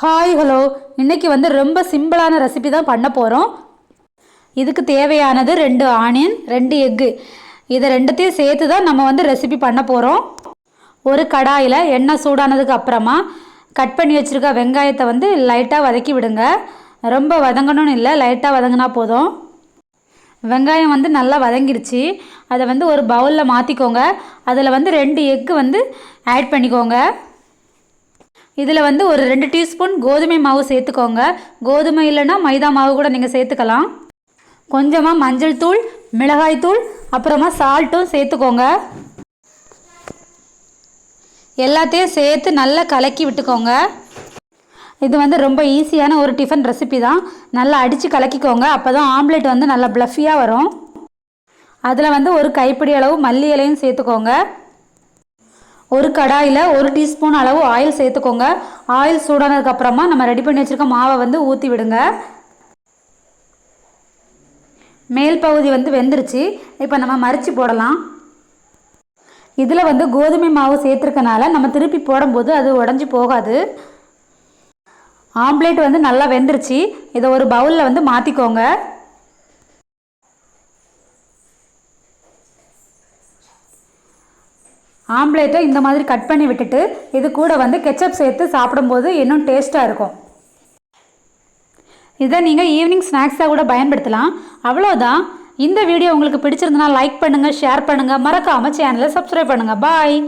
Hi hello இன்றைக்கி வந்து ரொம்ப சிம்பிளான ரெசிபி தான் பண்ண போகிறோம் இதுக்கு தேவையானது ரெண்டு ஆனியன் ரெண்டு எக்கு இதை ரெண்டுத்தையும் சேர்த்து தான் நம்ம வந்து ரெசிபி பண்ண போகிறோம் ஒரு கடாயில் எண்ணெய் சூடானதுக்கு அப்புறமா கட் பண்ணி வச்சுருக்க வெங்காயத்தை வந்து லைட்டாக வதக்கி விடுங்க. ரொம்ப வதங்கணும்னு இல்லை லைட்டாக வதங்கினா போதும். வெங்காயம் வந்து நல்லா வதங்கிருச்சு. அதை வந்து ஒரு பவுலில் மாற்றிக்கோங்க அதில் வந்து ரெண்டு எக்கு வந்து ஆட் பண்ணிக்கோங்க. இதில் வந்து ஒரு ரெண்டு டீஸ்பூன் கோதுமை மாவு சேர்த்துக்கோங்க. கோதுமை இல்லைன்னா மைதா மாவு கூட நீங்கள் சேர்த்துக்கலாம். கொஞ்சமாக மஞ்சள் தூள் மிளகாய் தூள் அப்புறமா சால்ட்டும் சேர்த்துக்கோங்க. எல்லாத்தையும் சேர்த்து நல்லா கலக்கி விட்டுக்கோங்க. இது வந்து ரொம்ப ஈஸியான ஒரு டிஃபன் ரெசிபி தான். நல்லா அடித்து கலக்கிக்கோங்க. அப்போ தான் ஆம்லெட் வந்து நல்லா ப்ளஃபியாக வரும். அதில் வந்து ஒரு கைப்பிடி அளவு மல்லி இலையும் சேர்த்துக்கோங்க. ஒரு கடாயில் ஒரு டீஸ்பூன் அளவு ஆயில் சேர்த்துக்கோங்க. ஆயில் சூடானதுக்கப்புறமா நம்ம ரெடி பண்ணி வச்சுருக்க மாவை வந்து ஊற்றி விடுங்க. மேல் பகுதி வந்து வெந்துருச்சு. இப்போ நம்ம மறித்து போடலாம். இதில் வந்து கோதுமை மாவு சேர்த்துருக்கனால நம்ம திருப்பி போடும்போது அது உடஞ்சி போகாது. ஆம்லேட் வந்து நல்லா வெந்துருச்சு. இதை ஒரு பவுலில் வந்து மாற்றிக்கோங்க ஆம்லேட்டை இந்த மாதிரி கட் பண்ணி விட்டுட்டு இது கூட வந்து கெச்சப் சேர்த்து சாப்பிடும்போது இன்னும் டேஸ்ட்டாக இருக்கும். இதை நீங்கள் ஈவினிங் ஸ்நாக்ஸாக கூட பயன்படுத்தலாம். அவ்வளோதான் இந்த வீடியோ உங்களுக்கு பிடிச்சிருந்தனா லைக் பண்ணுங்கள் ஷேர் பண்ணுங்கள் மறக்காமல் சேனலை சப்ஸ்கிரைப் பண்ணுங்கள் பாய்